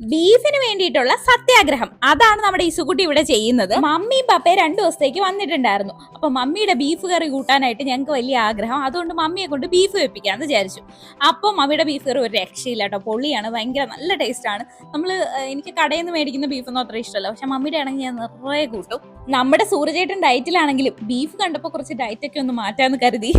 ബീഫിന് വേണ്ടിയിട്ടുള്ള സത്യാഗ്രഹം. അതാണ് നമ്മുടെ ഇസുകുട്ടി ഇവിടെ ചെയ്യുന്നത്. മമ്മിയും പപ്പയും രണ്ടു ദിവസത്തേക്ക് വന്നിട്ടുണ്ടായിരുന്നു. അപ്പൊ മമ്മിയുടെ ബീഫ് കറി കൂട്ടാനായിട്ട് ഞങ്ങൾക്ക് വലിയ ആഗ്രഹം. അതുകൊണ്ട് മമ്മിയെ കൊണ്ട് ബീഫ് വെപ്പിക്കാന്ന് വിചാരിച്ചു. അപ്പോൾ മമ്മിയുടെ ബീഫ് കറി ഒരു രക്ഷയില്ല കേട്ടോ. പൊള്ളിയാണ് ഭയങ്കര നല്ല ടേസ്റ്റ് ആണ്. നമ്മൾ എനിക്ക് കടയിൽ നിന്ന് മേടിക്കുന്ന ബീഫൊന്നും അത്ര ഇഷ്ടമല്ല. പക്ഷെ മമ്മിയുടെ ആണെങ്കിൽ ഞാൻ നിറയെ കൂട്ടും. നമ്മുടെ സൂര്യചേട്ടൻ ഡയറ്റിലാണെങ്കിലും ബീഫ് കണ്ടപ്പോൾ കുറച്ച് ഡയറ്റൊക്കെ ഒന്ന് മാറ്റാന്ന് കരുതി.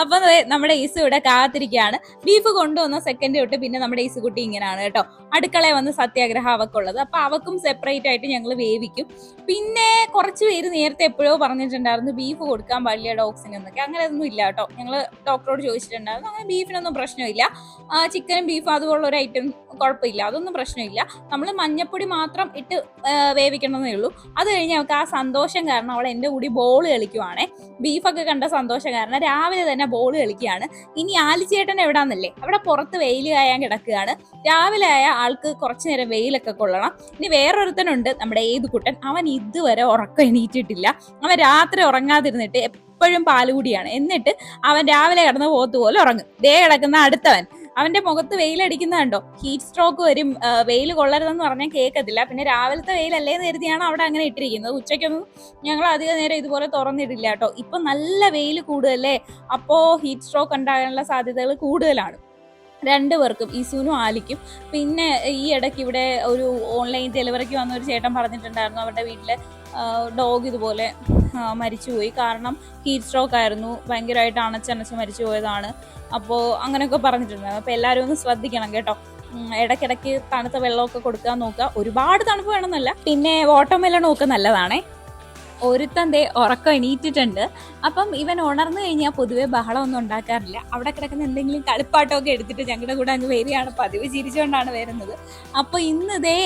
അപ്പൊ നമ്മുടെ ഈസു ഇവിടെ കാത്തിരിക്കുകയാണ്. ബീഫ് കൊണ്ടുവന്ന സെക്കൻഡ് തൊട്ട് പിന്നെ നമ്മുടെ ഈസുകുട്ടി ഇങ്ങനെയാണ് കേട്ടോ. അടുക്കളയെ വന്ന് സത്യാഗ്രഹം അവക്കുള്ളത്. അപ്പൊ അവക്കും സെപ്പറേറ്റ് ആയിട്ട് ഞങ്ങൾ വേവിക്കും. പിന്നെ കുറച്ച് പേര് നേരത്തെ എപ്പോഴോ പറഞ്ഞിട്ടുണ്ടായിരുന്നു ബീഫ് കൊടുക്കാൻ പാടില്ല ഡോഗ്സിന് എന്നൊക്കെ. അങ്ങനെ ഒന്നും ഇല്ല കേട്ടോ. ഞങ്ങൾ ഡോക്ടറോട് ചോദിച്ചിട്ടുണ്ടായിരുന്നു. അങ്ങനെ ബീഫിനൊന്നും പ്രശ്നമില്ല. ചിക്കനും ബീഫും അതുപോലുള്ള ഒരു ഐറ്റം കുഴപ്പമില്ല. അതൊന്നും പ്രശ്നമില്ല. നമ്മൾ മഞ്ഞപ്പൊടി മാത്രം ഇട്ട് വേവിക്കണമെന്നേ ഉള്ളൂ. അത് കഴിഞ്ഞ് അവൾക്ക് ആ സന്തോഷം കാരണം അവൾ എന്റെ കൂടി ബോൾ കളിക്കുവാണേ. ബീഫൊക്കെ കണ്ട സന്തോഷം കാരണം രാവിലെ തന്നെ ബോൾ കളിക്കുകയാണ്. ഇനി ആലിച്ചേട്ടൻ എവിടാന്നല്ലേ? അവിടെ പുറത്ത് വെയിൽ കായാൻ കിടക്കുകയാണ്. രാവിലെ ആയ ആൾക്ക് കുറച്ചു നേരം വെയിലൊക്കെ കൊള്ളണം. ഇനി വേറൊരുത്തനുണ്ട് നമ്മുടെ ഏത് കുട്ടൻ അവൻ ഇതുവരെ ഉറക്കം എണീറ്റിട്ടില്ല. അവൻ രാത്രി ഉറങ്ങാതിരുന്നിട്ട് എപ്പോഴും പാലുകൂടിയാണ്. എന്നിട്ട് അവൻ രാവിലെ കിടന്ന് പോത്ത് പോലെ ഉറങ്ങും. ദേ കിടക്കുന്ന അടുത്തവൻ. അവന്റെ മുഖത്ത് വെയിലടിക്കുന്ന കണ്ടോ? ഹീറ്റ് സ്ട്രോക്ക് വരും. വെയിൽ കൊള്ളരുതെന്ന് പറഞ്ഞാൽ കേൾക്കത്തില്ല പിന്നെ രാവിലത്തെ വെയിലല്ലേ എന്ന് കരുതിയാണ് അവിടെ അങ്ങനെ ഇട്ടിരിക്കുന്നത്. ഉച്ചയ്ക്കൊന്നും ഞങ്ങൾ അധിക നേരം ഇതുപോലെ തുറന്നിടില്ല കേട്ടോ. ഇപ്പൊ നല്ല വെയിൽ കൂടുതലല്ലേ? അപ്പോ ഹീറ്റ് സ്ട്രോക്ക് ഉണ്ടാകാനുള്ള സാധ്യതകൾ കൂടുതലാണ്. രണ്ടു പേർക്കും ഇസുവിനും ആലിക്കും. പിന്നെ ഈ ഇടയ്ക്ക് ഇവിടെ ഒരു ഓൺലൈൻ ഡെലിവറിക്ക് വന്ന ഒരു ചേട്ടൻ പറഞ്ഞിട്ടുണ്ടായിരുന്നു. അവരുടെ വീട്ടിലെ ഡോഗ് ഇതുപോലെ മരിച്ചുപോയി. കാരണം ഹീറ്റ് സ്ട്രോക്ക് ആയിരുന്നു. ഭയങ്കരമായിട്ട് അണച്ചണച്ച് മരിച്ചു പോയതാണ് അപ്പോൾ അങ്ങനെയൊക്കെ പറഞ്ഞിട്ടുണ്ട്. അപ്പോൾ എല്ലാവരും ഒന്ന് ശ്രദ്ധിക്കണം കേട്ടോ. ഇടയ്ക്കിടയ്ക്ക് തണുത്ത വെള്ളമൊക്കെ കൊടുക്കാൻ നോക്കുക. ഒരുപാട് തണുപ്പ് വേണമെന്നല്ല. പിന്നെ വാട്ടർ മെലണും ഒക്കെ നല്ലതാണേ. ഒരുത്തൻ ദേ ഉറക്കം എണീറ്റിട്ടുണ്ട്. അപ്പം ഇവൻ ഉണർന്നു കഴിഞ്ഞാൽ പൊതുവെ ബഹളമൊന്നും ഉണ്ടാക്കാറില്ല. അവിടെ കിടക്കുന്ന എന്തെങ്കിലും കളിപ്പാട്ടമൊക്കെ എടുത്തിട്ട് ഞങ്ങളുടെ കൂടെ അങ്ങ് വരികയാണ്. പതിവ് ചിരിച്ചുകൊണ്ടാണ് വരുന്നത്. അപ്പോൾ ഇന്ന് ഇതേ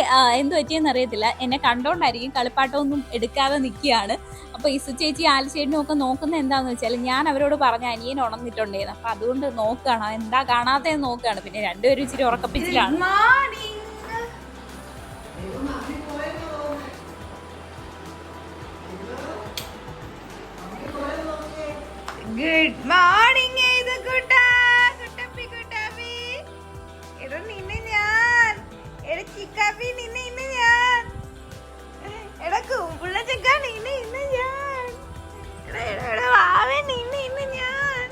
എന്ത് പറ്റിയെന്ന് അറിയത്തില്ല. എന്നെ കണ്ടോണ്ടായിരിക്കും കളിപ്പാട്ടമൊന്നും എടുക്കാതെ നിൽക്കുകയാണ്. അപ്പോൾ ഇസു ചേച്ചി ആലിച്ചേട്ടനും ഒക്കെ നോക്കുന്ന എന്താണെന്ന് വെച്ചാൽ ഞാൻ അവരോട് പറഞ്ഞ അനിയൻ ഉണർന്നിട്ടുണ്ടായിരുന്നു. അപ്പൊ അതുകൊണ്ട് നോക്കുകയാണ്. എന്താ കാണാത്തതെന്ന് നോക്കുകയാണ്. പിന്നെ രണ്ടുപേരും ഇച്ചിരി ഉറക്കപ്പിച്ചിലാണ്. ഗുഡ് മോർണിംഗ് ഏത് കുട്ടാ? കുട്ടപ്പി കുട്ടാപ്പി. എടോ നിന്നെ ഞാൻ. എടാ ചിക്കാപ്പി നിന്നെ ഇന്ന് ഞാൻ. എടാ കുമ്പുള്ള ചക്ക നിന്നെ ഇന്ന് ഞാൻ. എടാ എടാ എടാ വാവേ നിന്നെ ഇന്ന് ഞാൻ.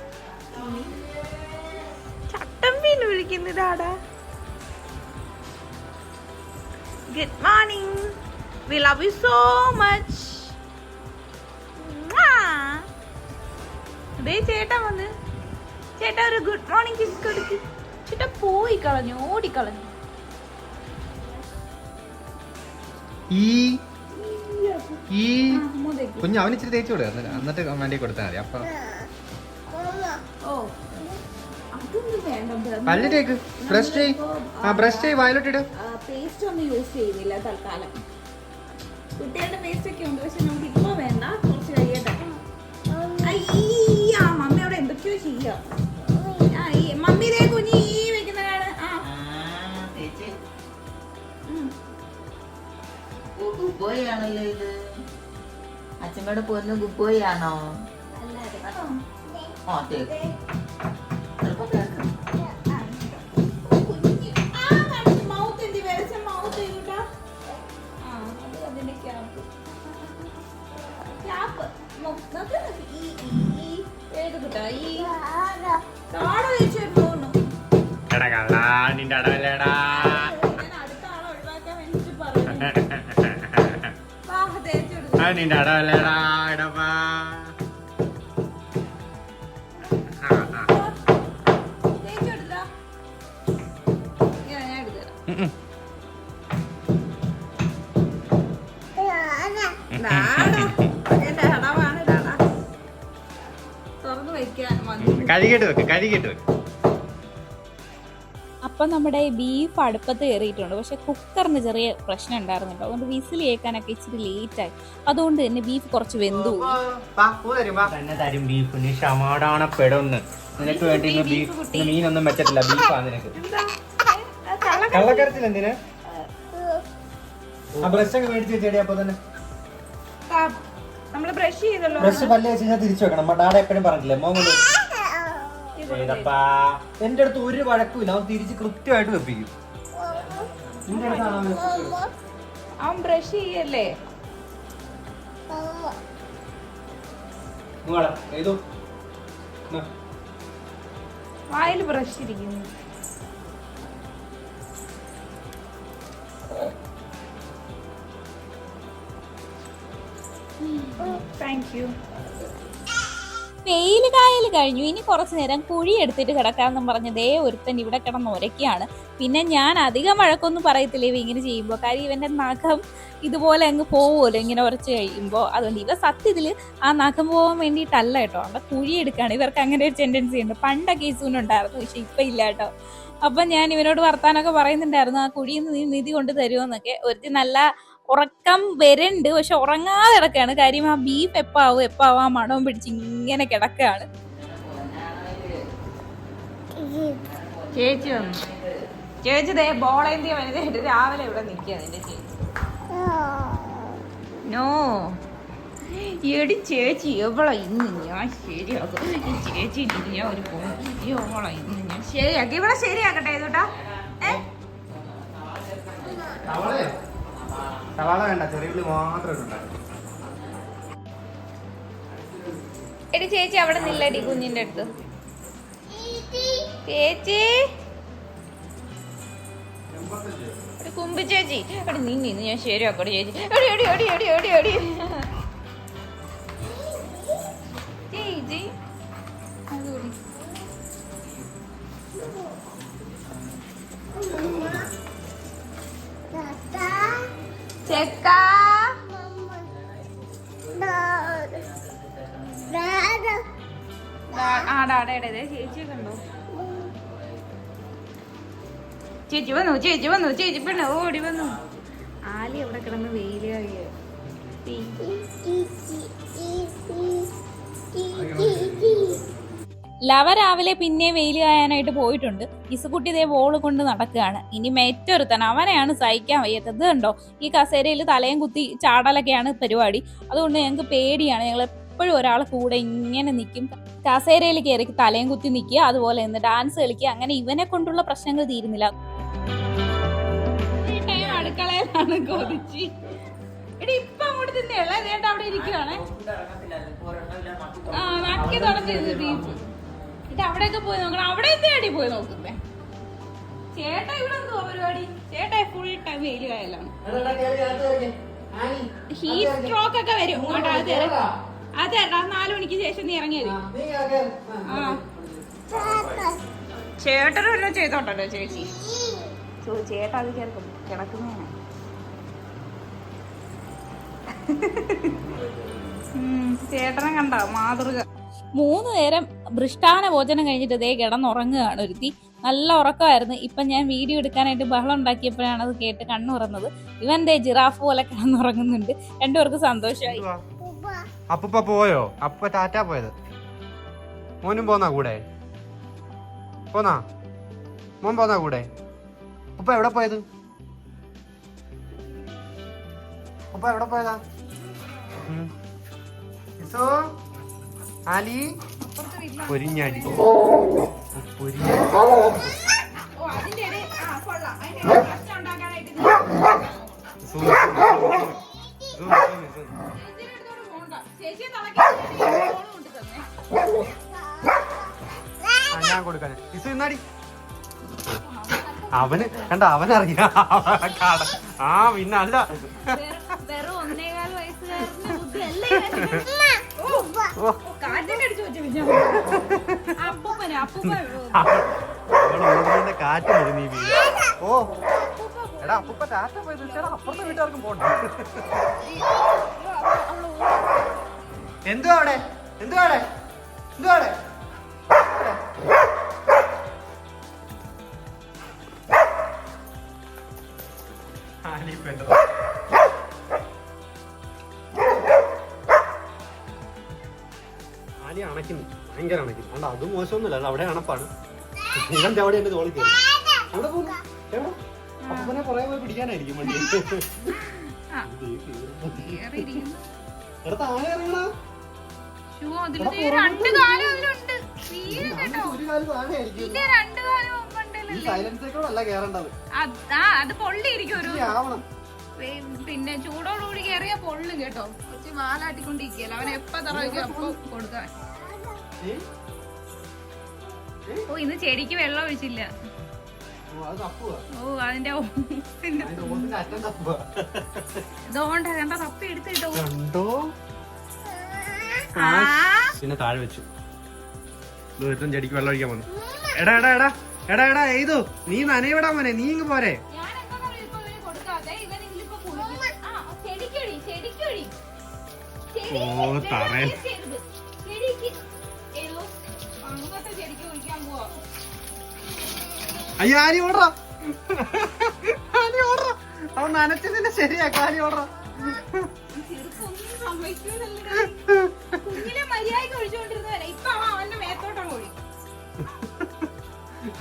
ചട്ടമ്പിന്ന് വിളിക്കുന്നതാടാ. Good morning we love you so much ദേ ചേട്ടൻ വന്ന്. ചേട്ടാ ഒരു ഗുഡ് മോർണിംഗ് കിസ് കൊടുക്ക്. ചേട്ടാ പോയി കളഞ്ഞു ഓടിക്കളഞ്ഞു ഈ ഈ കുഞ്ഞു അവൻ ഇച്ചിരി തേച്ചു കൊടുക്കുക എന്നിട്ട് വേണ്ടി കൊടുത്താൽ മതി. അപ്പൊ പല്ല് തേക്ക്. ബ്രഷ് ചെയ്. ആ ബ്രഷ് ചെയ് വയലോട്ട് ഇട് പേസ്റ്റ് ഒന്നും യൂസ് ചെയ്യുന്നില്ല തൽക്കാലം. കുട്ടികളുടെ പേസ്റ്റ് ഒക്കെ ഉണ്ട് പക്ഷെ നമുക്ക് ചെയ്യാം ആ, ഈ മമ്മി ഇതേ കുഞ്ഞി ഈ വെക്കുന്നതാണ് ആ ഉം. ഗുബോയ് ആണല്ലോ ഇത് അച്ഛമ്മയുടെ പൊന്ന് ഗുബോയ് ആണോ ആ തേക്ക് ചിലപ്പോ തേക്ക് ആ. ആ, ആ. Cap. നോക്ക് നോക്ക്. ഈ, ഈ. ഏത്? ഈ. താട തേച്ച് വരുന്നോന്നു. എടാ കള്ളാ നിന്റെ അടവല്ലേടാ. നിന്റെ അടവല്ലേടാ ഇടപ്പാ ആ, കഴുകിയിട്ട് വെക്ക് കഴുകിയിട്ട് വെക്ക്. അപ്പം നമ്മുടെ ബീഫ് അടുപ്പത്ത് കയറിയിട്ടുണ്ട്. പക്ഷെ കുക്കറിന് ചെറിയ പ്രശ്നം ഉണ്ടായിരുന്നുണ്ട് അതുകൊണ്ട് വിസിൽ കേൾക്കാനൊക്കെ ഇച്ചിരി ലേറ്റ് ആയി. അതുകൊണ്ട് തന്നെ ബീഫ് കുറച്ച് വെന്തു പോയി. തന്നെ തരും ബീഫ്. നീ ക്ഷമാടാണപ്പെടുന്ന് നിനക്ക് വേണ്ടി ബീഫ് മീനൊന്നും വെച്ചിട്ടില്ല ബീഫാ നിനക്ക്. കള്ളക്കരച്ചിൽ എന്തിന്? ആ ബ്രഷ് ഒക്കെ മേടിച്ച് വെച്ചേടി അപ്പൊ തന്നെ. നമ്മൾ ബ്രഷ് ചെയ്തല്ലോ. ബ്രഷ് പല്ല് വെച്ച് തിരിച്ചു വെക്കണം. ഡാഡ എപ്പോഴും പറഞ്ഞില്ലേ ചെയ്തപ്പാ എന്റെ അടുത്ത് ഒരു വഴക്കുമില്ല. അവൻ തിരിച്ച് കൃത്യമായിട്ട് വെപ്പിക്കും. നിന്റെ അടുത്താണോ അവൻ ബ്രഷ് ചെയ്യല്ലേ? വായിൽ ബ്രഷ് ഇരിക്കുന്നു. താങ്ക് യു വെയിൽ കായൽ കഴിഞ്ഞു. ഇനി കുറച്ച് നേരം കുഴി എടുത്തിട്ട് കിടക്കാമെന്നും പറഞ്ഞ് ദേ ഒരുത്തൻ ഇവിടെ കിടന്ന് ഒരക്കിയാണ് പിന്നെ ഞാൻ അധികം വഴക്കൊന്നും പറയത്തില്ല ഇവ ഇങ്ങനെ ചെയ്യുമ്പോൾ. കാര്യം ഇവന്റെ നഖം ഇതുപോലെ അങ്ങ് പോവുമല്ലോ ഇങ്ങനെ ഉരച്ച് കഴിയുമ്പോൾ. അതുകൊണ്ട് ഇവ സത്യത്തിൽ ആ നഖം പോകാൻ വേണ്ടിയിട്ടല്ല കേട്ടോ. അവിടെ കുഴി എടുക്കുകയാണ്. ഇവർക്ക് അങ്ങനെ ഒരു ടെൻഡൻസി ഉണ്ട്. പണ്ടൊക്കെ ഉണ്ടായിരുന്നു പക്ഷെ ഇപ്പം ഇല്ല കേട്ടോ. അപ്പം ഞാൻ ഇവനോട് വർത്താനൊക്കെ പറയുന്നുണ്ടായിരുന്നു. ആ കുഴിയിൽ നിന്ന് നിധി കൊണ്ട് തരുമോ എന്നൊക്കെ. ഒരു നല്ല ഉറക്കം വരുന്നുണ്ട് പക്ഷെ ഉറങ്ങാതെ കിടക്കുകയാണ്. കാര്യം ആ ബീഫ് എപ്പാവും എപ്പാവും ആ മണവും പിടിച്ച് ഇങ്ങനെ കിടക്കുകയാണ്. ചേച്ചി വന്നു. ചേച്ചി ദേ ബോളേന്തിയ വനിതയായിട്ട് രാവിലെ ഇവിടെ നിൽക്കുക നിന്റെ ചേച്ചി. നോ. എടി ചേച്ചി എവളെ ഇന്ന് ഞാൻ ശരിയാക്കും. ഈ ചേച്ചി ഞാൻ ഒരു എവളെ ഇന്ന് ഞാൻ ശരിയാക്കി. ഇവിടെ ശരിയാക്കട്ടെ ഏതോട്ടാ ഏ? സവാള സവാള വേണ്ട ചെറിയ ഉള്ളി മാത്രമേ ഉണ്ടാക്കും എടി ചേച്ചി അവിടെ നില്ലടി കുഞ്ഞിന്റെ അടുത്ത്. ചേച്ചി. കുമ്പി കുമ്പ് ചേച്ചി. എടി നീ നിന്ന് ഞാൻ ശരിയാക്കടി ചേച്ചി. എടി എടി എടി എടി എടി എടി. ചേച്ചി വന്നു ചേച്ചി വന്നു ചേച്ചി പെണ്ണ് ഓടി വന്നു. ആലി അവിടെ കിടന്ന് വെയിൽ കഴിയ ലവ രാവിലെ പിന്നെ വെയിൽ കായാനായിട്ട് പോയിട്ടുണ്ട്. ഇസുകുട്ടി ഇതേ ബോൾ കൊണ്ട് നടക്കുകയാണ്. ഇനി മറ്റൊരുത്തൻ അവനെയാണ് സഹിക്കാൻ വയ്യാത്തത്. കണ്ടോ? ഈ കസേരയിൽ തലയും കുത്തി ചാടലൊക്കെയാണ് പരിപാടി. അതുകൊണ്ട് ഞങ്ങൾക്ക് പേടിയാണ്. ഞങ്ങൾ എപ്പോഴും ഒരാൾ കൂടെ ഇങ്ങനെ നിൽക്കും കസേരയിൽ കയറി തലയും കുത്തി നിൽക്കുക അതുപോലെ നിന്ന് ഡാൻസ് കളിക്കുക അങ്ങനെ ഇവനെ കൊണ്ടുള്ള പ്രശ്നങ്ങൾ തീരുന്നില്ല. അടുക്കളയിലാണ് കൊതിച്ച് എടി ഇപ്പൊ അങ്ങോട്ട് തിന്നേ ചേട്ടാ അവിടെ ഇരിക്കുവാണേ. ആ നക്കി തുടങ്ങിയത് ബീഫ് ഇത് അവിടെയൊക്കെ പോയി നോക്കണം. അവിടെ പോയി നോക്കുന്നേ? ചേട്ടാ ഇവിടെ എന്തുവാ പരിപാടി? ചേട്ടാ ഫുൾ ടൈം കായലാണ്. ഹീറ്റ് സ്ട്രോക്ക് ഒക്കെ വരും. ഇങ്ങോട്ട് അത് നാലു മണിക്ക് ശേഷം നീ ഇറങ്ങിയത്. ആ ചേട്ടനും എല്ലാം ചെയ്തോണ്ടല്ലോ ചേച്ചി? ചോ- ചേട്ടാ അത് ചേർക്കും കിടക്കുന്നതാണ് ചേട്ടനെ കണ്ടോ? മാതൃക. മൂന്ന് നേരം ഭൃഷ്ടാന ഭോജനം കഴിഞ്ഞിട്ട് ഇതേ കിടന്നുറങ്ങുകയാണ് ഒരുത്തി. നല്ല ഉറക്കമായിരുന്നു. ഇപ്പൊ ഞാൻ വീഡിയോ എടുക്കാനായിട്ട് ബഹളം ഉണ്ടാക്കിയപ്പോഴാണ് അത് കേട്ട് കണ്ണുറന്നത്. ഇവൻ ദേ ജിറാഫ് പോലെ കിടന്നുറങ്ങുന്നുണ്ട്. രണ്ടുപേർക്ക് സന്തോഷമായി. അപ്പൂപ്പ പോയോ? അപ്പ ടാറ്റ പോയത്. മോനും പോന്നാ കൂടെ? പോന്നാ? മോൻ പോന്നാ കൂടെ? ഉപ്പ എവിടെ പോയത്? ഉപ്പ എവിടെ പോയതാ. ഇസോ? ആലി? പൊരിഞ്ഞാടി. പൊരിഞ്ഞാടി ഞാൻ കൊടുക്കാൻ. ഇസ് ഇന്നാടി അവന് കണ്ട അവനറിയാം. കട ആ പിന്നെ അല്ല. വെറും ഒന്നേകാൽ വയസ്സുകാരന്റെ ബുദ്ധിയല്ലേ ഓ. കാറ്റിന്റെ അടിച്ച് വെച്ച്. പിന്നെ. അപ്പൂപ്പന് അപ്പൂപ്പൻ അവൾ ഓടുന്നതിന്റെ കാറ്റ് വരും നീ വീട് ഓ. എടാ അപ്പൂപ്പ ടാറ്റ പോയത് ചേട്ടാ അപ്പുറത്തെ വീട്ടുകാർക്കും പോണ്ട? എന്തുവാ അവിടെ? എന്തുവാ അവിടെ? ഭയങ്കര അണയ്ക്കുന്നു അണ്ട അതും മോശമൊന്നുമില്ല അത് അവിടെ അണപ്പാണ് ഇവന്റെ അവിടെ എന്റെ തോളി കയറി. അവിടെ എവിടെ? അപ്പനെ കുറെ പോയി പിടിക്കാനായിരിക്കും വണ്ടി. ഇറങ്ങണ. ഒരു കാൽ കേറേണ്ടത്. അത് പൊള്ളിയിരിക്കും ഒരു ആവണം. പിന്നെ ചൂടോടുകൂടി കേറിയ പൊള്ളും കേട്ടോ. കൊച്ചു മാലാട്ടിക്കൊണ്ടിരിക്കല അവൻ എപ്പ തറ അപ്പൊ കൊടുക്കാൻ. ഓ ഇന്ന് ചെടിക്ക് വെള്ളം ഒഴിച്ചില്ല. ഓ അതിന്റെ ഇതുകൊണ്ട് കണ്ട തപ്പി എടുത്തിട്ടോ പിന്നെ താഴെ വെച്ചു. ദൂരത്തും ചെടിക്ക് വെള്ളം ഒഴിക്കാൻ വന്നു. എടാ എടാ എടാ എടാ എടാ എയ്തു നീ നനയവിടാ മോനെ നീ ഇങ്ങ് പോരെ. ഓ എന്താ ഒഴിക്കാൻ പോവാ. അയ്യോ ആനി ഓടറാ. ആനി ഓടറാ. അവൻ നനച്ചതിന്റെ ശരിയാ ആനി ഓടറാ.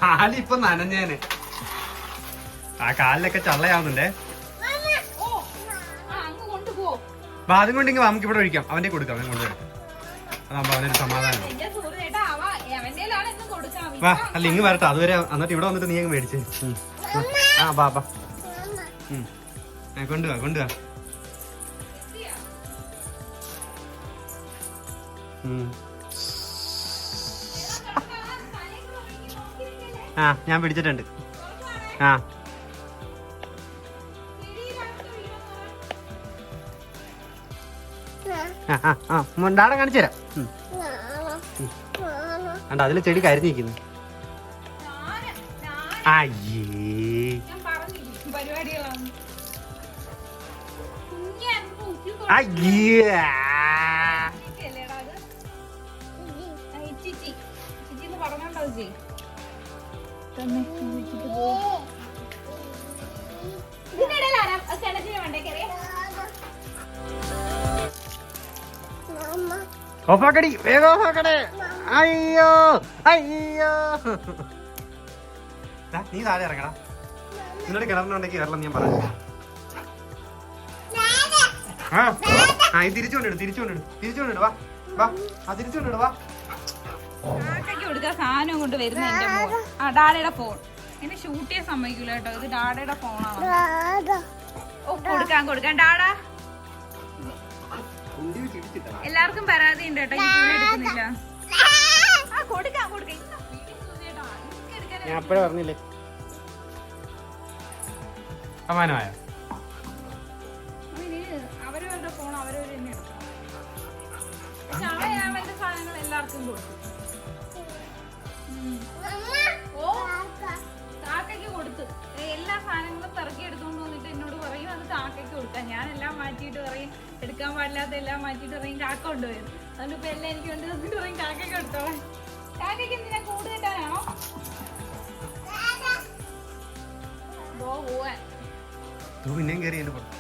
ആലി ഇപ്പൊ നനഞ്ഞേനെ. ആ കാലിലൊക്കെ ചള്ളയാവുന്നുണ്ടേ. അപ്പൊ അതും കൊണ്ട് ഇങ്ങ് നമുക്ക് ഇവിടെ ഒഴിക്കാം. അവന്റെ കൊടുക്കാം അവൻ കൊണ്ടുവരാം. അതാകുമ്പോ അവനൊരു സമാധാനം. വാ അല്ല ഇങ്ങ് വരട്ടെ. അതുവരെ എന്നിട്ട് ഇവിടെ വന്നിട്ട് നീ അങ്ങ് മേടിച്ചേ. ആ ബാ ബാ കൊണ്ടുവാ കൊണ്ടുവാ. ആ ഞാൻ പിടിച്ചിട്ടുണ്ട്. ആ. ആ, ആ, ആ. മുണ്ടാടം കാണിച്ചു തരാം. കണ്ടോ അതിലെ ചെടി കരിഞ്ഞിരിക്കുന്നു ഓഫാക്കടി വേഗം ഓഫാക്കടേ അയ്യോ അയ്യോ നീ താഴെ ഇറങ്ങടാ നിന്നോട് കിണറിനുണ്ടെങ്കിൽ കേരളം ഞാൻ പറഞ്ഞു ആ ആ ഇത് തിരിച്ചുകൊണ്ടിടും തിരിച്ചുകൊണ്ടിടും തിരിച്ചുകൊണ്ടിടും വാ വാ ആ തിരിച്ചുകൊണ്ടിടും വാ കാക്കയ്ക്ക് സാധനം കൊണ്ട് വരുന്ന എന്റെ ഫോൺ ആ ഡാഡയുടെ ഫോൺ എന്നെ ഷൂട്ട് ചെയ്യാൻ സമ്മതിക്കൂല കേട്ടോ ഇത് ഡാഡയുടെ ഫോണാണ് ഓ കൊടുക്കാൻ കൊടുക്കാൻ ഡാഡാ എല്ലാവർക്കും പരാതി ഉണ്ട് കേട്ടോ ഈ ഫോൺ എടുക്കുന്നില്ല എനിക്ക് എടുക്കാനേ ഞാൻ അപ്പഴേ പറഞ്ഞില്ലേ? സമാനമായ? അവരവരുടെ ഫോൺ അവരവർ തന്നെ എടുക്കണം പക്ഷെ അവൻ അവന്റെ സാധനങ്ങൾ എല്ലാവർക്കും കൊടുക്കും. ഓ കാക്കയ്ക്ക് കൊടുത്ത്. എല്ലാ സാധനങ്ങളും പിറക്കി എടുത്തോണ്ട് വന്നിട്ട് എന്നോട് പറയും അത് കാക്കയ്ക്ക് കൊടുക്കാം ഞാൻ എല്ലാം മാറ്റിയിട്ട് പറയും എടുക്കാൻ പാടില്ലാത്ത എല്ലാം മാറ്റിയിട്ട് പറയും കാക്ക കൊണ്ടുവരും അതുകൊണ്ട് ഇപ്പൊ എല്ലാം എനിക്ക് കൊണ്ട് വന്നിട്ട് പറയും കാക്കയ്ക്ക് കൊടുത്തോളാം. കാക്കയ്ക്ക് എന്തിനാ കൂട് കിട്ടാനാണോ ഓ പോവാൻ. തൂ പിന്നെയും കയറി എന്റെ പുറത്ത്.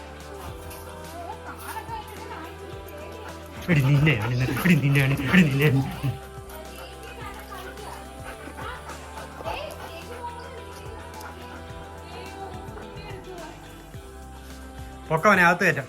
കാലൊക്കെ വെച്ചിട്ട് നായ്ക്കുട്ടി പേടിയാ. എടി നിന്നെയാണ് ഇന്ന്. എടി നിന്നെയാണ് എടി നിന്നെയാണ് പൊക്കവനെ അകത്ത് കയറ്റാം.